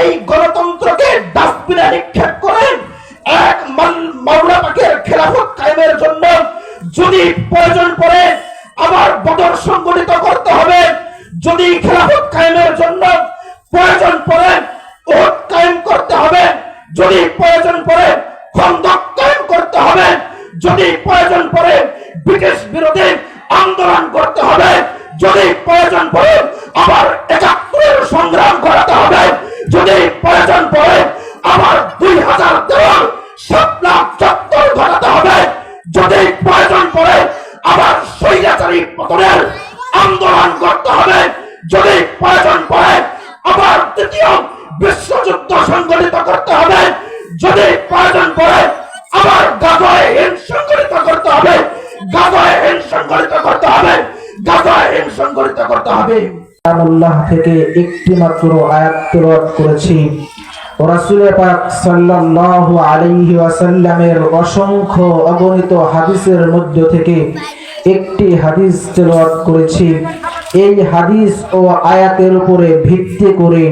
এই গণতন্ত্রকে ডাস্টবিনে নিক্ষেপ করেন। এক মাওলা পাকের খেলাফত কায়েমের জন্য যদি প্রয়োজন পড়ে, আবার বদর সংগঠিত করতে হবে। যদি খেলাফত কায়েমের জন্য প্রয়োজন পড়ে ওট কায়েম করতে হবে। যদি প্রয়োজন পড়ে, খন্দক কায়েম করতে হবে। যদি প্রয়োজন পড়ে, ব্রিটিশ বিরোধী আন্দোলন করতে হবে। যদি প্রয়োজন পড়ে আবার একাত্তরের সংগ্রাম করাতে হবে যদি প্রয়োজন পড়ে আবার দুই হাজার দেওয়াল সাত লাখ চত্বর ঘটাতে হবে যদি প্রয়োজন পড়ে আবার স্বৈরাচারী পতনের আন্দোলন করতে হবে। যদি প্রয়োজন পড়ে আবার তৃতীয় বিশ্বযুদ্ধ সংগঠিত করতে হবে। যদি প্রয়োজন পড়ে আবার গাজায় হিন সংগঠিত করতে হবে। গাজায় হিন সংগঠিত করতে হবে। গাজায় হিন সংগঠিত করতে হবে। আল্লাহ থেকে একটি মাত্র আয়াত করেছি। অসংখ্য অগণিত হাদিসের মধ্য থেকে একটি হাদিস করেছি। এই হাদিস ও আয়াতের উপরে ভিত্তি করে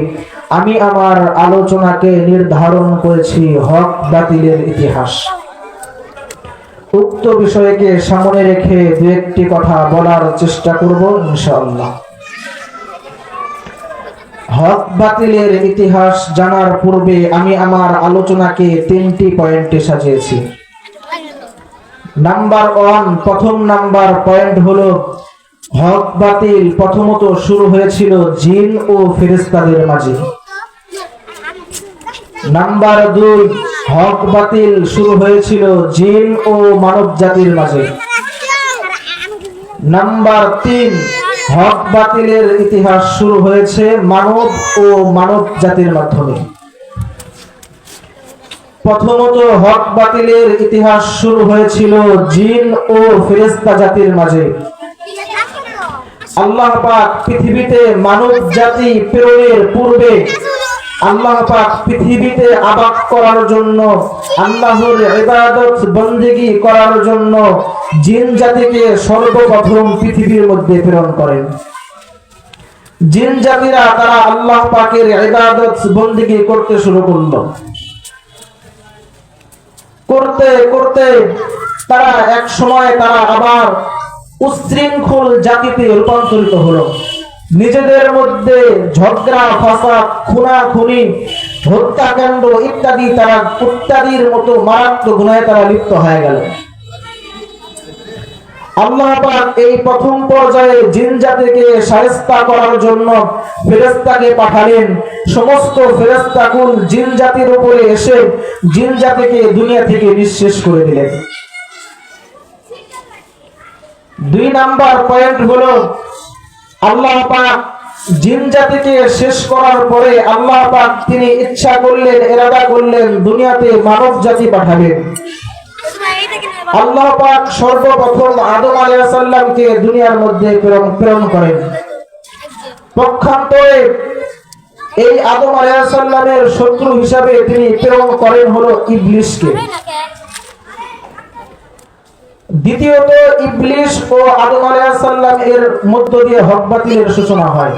আমি আমার আলোচনাকে নির্ধারণ করেছি হক বাতিলের ইতিহাস। উক্ত বিষয়কে সামনে রেখে দু একটি কথা বলার চেষ্টা করব ইনশাআল্লাহ। হক বাতিলের ইতিহাস জানার পূর্বে আমি আমার আলোচনাকে তিনটি পয়েন্টে সাজিয়েছি। নাম্বার ওয়ান, প্রথম নাম্বার পয়েন্ট হলো, হক বাতিল প্রথমত শুরু হয়েছিল জিন ও ফেরেস্তাদের মাঝে। নাম্বার দুই, হক বাতিল শুরু হয়েছিল জিন ও মানব জাতির মাঝে। নাম্বার তিন হক বাতিলের ইতিহাস শুরু হয়েছে মানব ও মানব জাতির মাধ্যমে। প্রথমত হক বাতিলের ইতিহাস শুরু হয়েছিল জিন ও ফেরেস্তা জাতির মাঝে। আল্লাহ পাক পৃথিবীতে মানব জাতি প্রেরণের পূর্বে আল্লাহ পাক পৃথিবীতে আবাদ করার জন্য, আল্লাহর ইবাদত বন্দেগী করার জন্য জিন জাতিকে সর্বপ্রথম পৃথিবীর মধ্যে প্রেরণ করেন। জিন জাতিরা তারা আল্লাহ পাকের ইবাদত বন্দেগী করতে শুরু করল। করতে করতে তারা এক সময় তারা আবার উশৃঙ্খল জাতিতে রূপান্তরিত হলো। নিজেদের মধ্যে ঝগড়া, ফাসাদ, খুনাখুনি, হত্যাকাণ্ড ইত্যাদি তারা ইত্যাদির মতো মারাত্মক গুণায় তারা লিপ্ত হয়ে গেল। আল্লাহ পাক এই প্রথম পর্যায়ে করার জন্য ফেরেস্তাকে পাঠালেন। সমস্ত ফেরেস্তাকুল জিন জাতির উপরে এসে জিন জাতিকে দুনিয়া থেকে নিঃশেষ করে দিলেন। দুই নাম্বার পয়েন্ট হলো আল্লাহ পাক জিন জাতিকে শেষ করার পরে আল্লাহ পাক তিনি ইচ্ছা করলেন এরাদা করলেন, দুনিয়াতে মানব জাতি পাঠাবেন। আল্লাহ পাক সর্বপ্রথম আদম আলাইহিস সালামকে দুনিয়ার মধ্যে প্রেরণ প্রেরণ করেন। পক্ষান্তরে এই আদম আলাইহিস সালামের শত্রু হিসাবে তিনি প্রেরণ করেন হলো ইবলিশকে। দ্বিতীয়ত ইবলিশ ও আদম আলাইহিস সালাম এর মধ্য দিয়ে হক বাতিলের সূচনা হয়।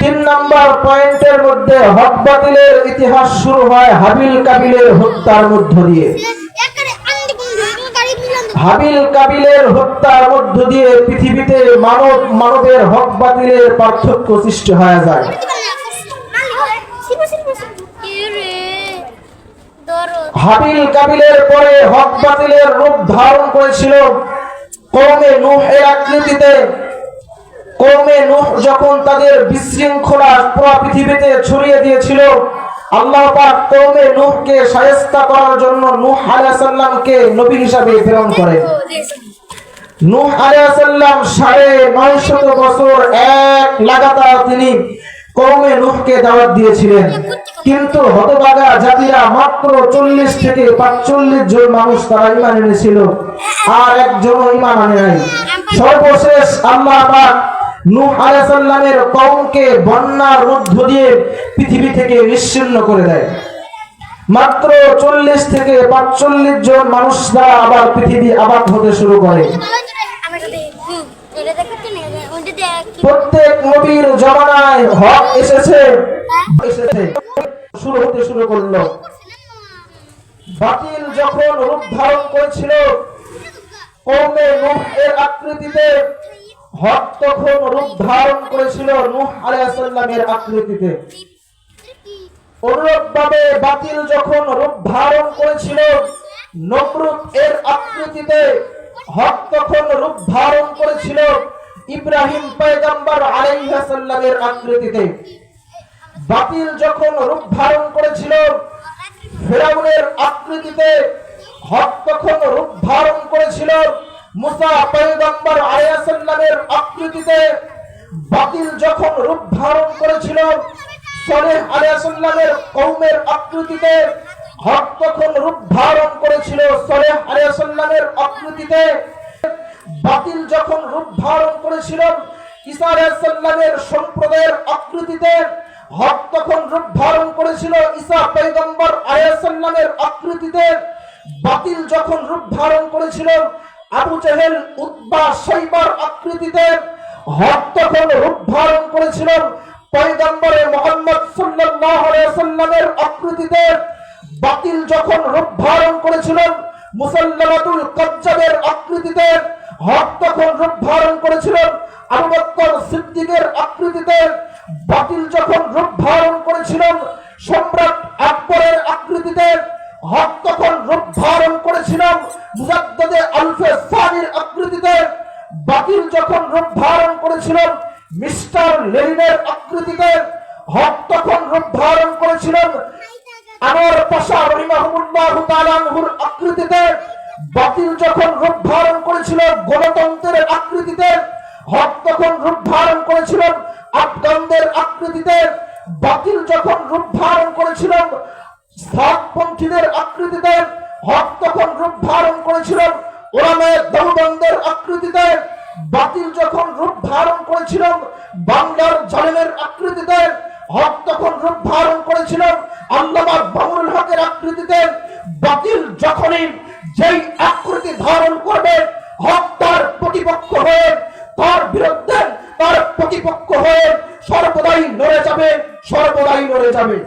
তিন নম্বর পয়েন্টের মধ্যে হক বাতিলের ইতিহাস শুরু হয় হাবিল কাবিলের হত্যার মধ্য দিয়ে। হাবিল কাবিলের হত্যার মধ্য দিয়ে পৃথিবীতে মানব, মানবের হক বাতিলের পার্থক্য সৃষ্টি হয়ে যায়। হাবিল কাবিলের পরে হক বাতিলের রূপ ধারণ করেছিল। কৌমে নূহ এর আকৃতিতে। কৌমে নূহ যখন তাদের বিশৃঙ্খলা পুরো পৃথিবীতে ছড়িয়ে দিয়েছিল আল্লাহ পাক কৌমে নূহকে শায়েস্তা করার জন্য নূহ আলাইহিস সালামকে নবী হিসাবে প্রেরণ করেন। নূহ আলাইহিস সালাম সাড়ে নয়শত বছর এক লাগাতার তিনি কৌমে নূহকে দাওয়াত দিয়েছিলেন। কিন্তু হতভাগা জাতিরা মাত্র চল্লিশ থেকে পাঁচচল্লিশ জন মানুষ তারা ইমান এনেছিল। আর একজন ইমান আনে নাই। সর্বশেষ আল্লাহ পাক নূহ কওমকে দিয়ে পৃথিবী থেকে নিশ্চিহ্ন করে দেয়। মাত্র চল্লিশ থেকে পাঁচচল্লিশ জন মানুষ দ্বারা আবার পৃথিবী আবাদ হতে শুরু করে। প্রত্যেক নবীর জমানায় হক এসেছে। এসেছে। শুরু হতে শুরু করল। বাতিল যখন রূপ ধারণ করেছিল এর আকৃতিতে, হক তখন রূপ ধারণ করেছিল আকৃতিতে। অনুরূপভাবে বাতিল যখন রূপ ধারণ করেছিল, নমরুদ এর আকৃতিতে, হক তখন রূপ ধারণ করেছিল। ইব্রাহিম পয়গম্বর আলাইহিস সালামের আকৃতিতে। বাতিল যখন রূপ ধারণ করেছিল, ফেরাউনের আকৃতিতে হক তখন রূপ ধারণ করেছিল, মুসা পয়গম্বর আলাইহিস সালামের আকৃতিতে। বাতিল যখন রূপ ধারণ করেছিল, সলেহ আলাইহিস সালামের কওমের আকৃতিতে হক তখন রূপ ধারণ করেছিল, সলেহ আলাইহিস সালামের আকৃতিতে। বাতিল যখন রূপ ধারণ করেছিল ঈসা আলাইহিস সালামের সম্প্রদায়ের আকৃতিতে হক তখন রূপ ধারণ করেছিল ঈসা পয়গম্বর আলাইহিস সালামের আকৃতিতে বাতিল যখন রূপ ধারণ করেছিল, আবু জেহেল উতবা সাইবার আকৃতিতে হক তখন রূপ ধারণ করেছিল। পয়গম্বরে মোহাম্মদ সাল্লাল্লাহু আলাইহি সাল্লামের আকৃতিতে বাতিল যখন রূপ ধারণ করেছিল, মুসাল্লামাতুল কাজ্জাবের আকৃতিতে তখন রূপ ধারণ সিদ্দিকের বাতিল যখন রূপ ধারণ সম্রাট আকবরের করেছিল গণতন্ত্রের আকৃতিতে হক রূপ ধারণ করেছিল আফগানদের আকৃতিতে বাতিল যখন রূপ ধারণ করেছিল সাতপন্থীদের আকৃতিতে হক তখন রূপ ধারণ করেছিল ওরামে দেওবন্দের আকৃতিতে হক তখন রূপ ধারণ করেছিল আল্লামা বাবুল হকের আকৃতিতে বাতিল যখনই যেই আকৃতি ধারণ করবে হক তার প্রতিপক্ষ হয়ে তার বিরুদ্ধে তার প্রতিপক্ষ হয়ে সর্বদাই নড়ে যাবে সর্বদাই নড়ে যাবে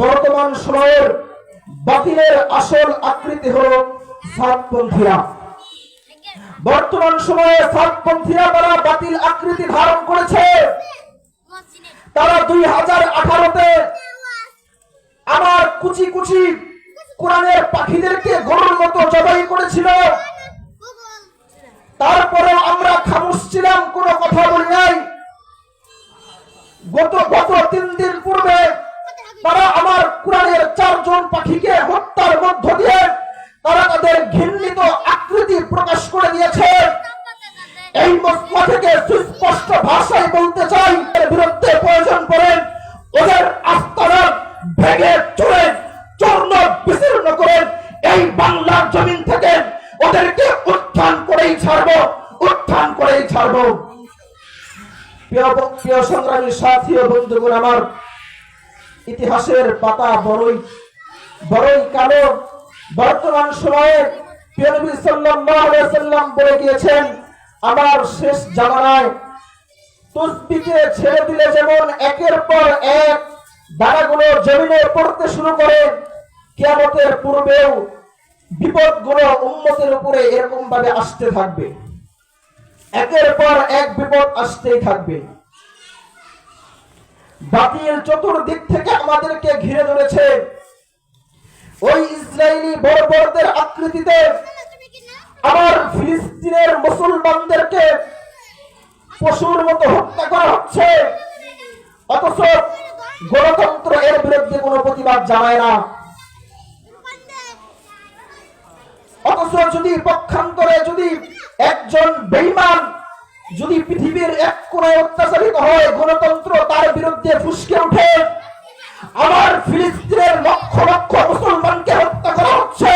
বর্তমান সময়ের বাতিলের আসল আকৃতি হল সাতপন্থীরা। বর্তমান সময়ে সাতপন্থীরা তারা বাতিল আকৃতি ধারণ করেছে, তারা দুই হাজার আঠারোতে আমার কুচি কুচি কোরআনের পাখিদেরকে গরুর মতো জবাই করেছিল। তারপরে আমরা খামুশ ছিলাম, কোনো কথা বলি নাই। গত গত তিন দিন পূর্বে তারা আমার কোরআনের চারজন পাখিকে প্রিয় সংগ্রামী সাথী ও বন্ধুগণ, আমার ইতিহাসের পাতা বড়ই বড়ই কালো। বর্তমান সময়ে প্রিয় নবী সাল্লাল্লাহু সাল্লাম বলে গিয়েছেন, আমার শেষ জামানায় ছেড়ে দিলে যেমন একের পর এক দানাগুলো জমিনে পড়তে শুরু করে, কিয়ামতের পূর্বেও বিপদগুলো উম্মতের উপরে এরকম ভাবে আসতে থাকবে। একের পর এক বিপদ আসতেই থাকবে। বাতিল চতুর্দিক থেকে আমাদেরকে ঘিরে ধরেছে। ওই ইসরায়েলি বর্বরদের আকৃতিতে আমার ফিলিস্তিনের মুসলমানদেরকে পশুর মতো হত্যা করা হচ্ছে। অথচ গণতন্ত্র এর বিরুদ্ধে কোনো প্রতিবাদ জানায় না। অথচ যদি পক্ষান্তরে যদি একজন বেইমান যদি পৃথিবীর এক কোনায় অত্যাচারিত হয়, গণতন্ত্র তার বিরুদ্ধে ফুসকে ওঠে। আমার ফিলিস্তিনের লক্ষ লক্ষ মুসলমানকে হত্যা করা হচ্ছে।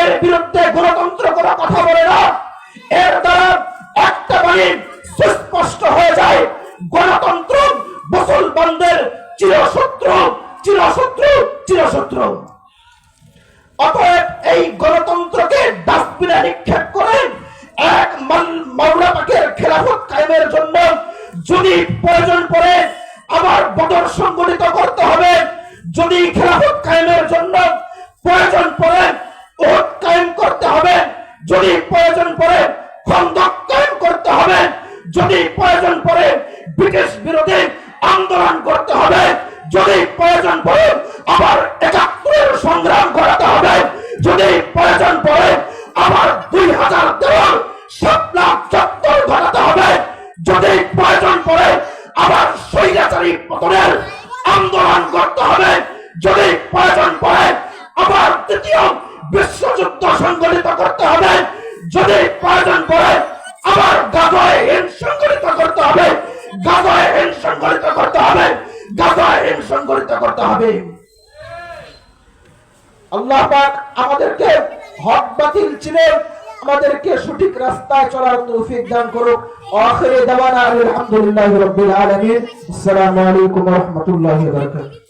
এর বিরুদ্ধে গণতন্ত্র কোনো কথা বলে না। এর দ্বারা একটা বাণী সুস্পষ্ট হয়ে যায়। গণতন্ত্র মুসলমানদের চিরশত্রু চিরশত্রু চিরশত্রু। অতএব এই গণতন্ত্রকে ডাস্টবিনে নিক্ষেপ করেন এক মাওলা পাকের খেলাফত কায়েমের জন্য যদি প্রয়োজন পড়ে আবার বদর সংগঠিত করতে হবে। যদি খেলাফত কায়েমের জন্য প্রয়োজন পড়ে ওট কায়েম করতে হবে যদি প্রয়োজন পড়ে খন্দক কায়েম করতে হবে যদি প্রয়োজন পড়ে ব্রিটিশ বিরোধী আন্দোলন করতে হবে যদি প্রয়োজন পড়ে আবার একাত্তরের সংগ্রাম করাতে হবে যদি প্রয়োজন পড়ে আবার দুই হাজার দেওয়াল সাত লাখ চত্বর ঘটাতে হবে যদি প্রয়োজন পড়ে আবার স্বৈরাচারী পতনের আন্দোলন করতে হবে যদি প্রয়োজন পড়ে আবার দ্বিতীয় বিশ্বযুদ্ধ সংগঠিত করতে হবে যদি প্রয়োজন পড়ে আবার গাজায় হিন সংগঠিত করতে হবে গাজায় হিন সংগঠিত করতে হবে গাজায় হিন সংগঠিত করতে হবে। আল্লাহ পাক আমাদেরকে হক বাতিল ছিলেন আমাদেরকে সঠিক রাস্তায় চলার তৌফিক দান করুক। আখিরে দাওয়ানা আলহামদুলিল্লাহি রাব্বিল আলামিন। আসসালামু আলাইকুম ওয়া রাহমাতুল্লাহি ওয়া বারাকাতুহু।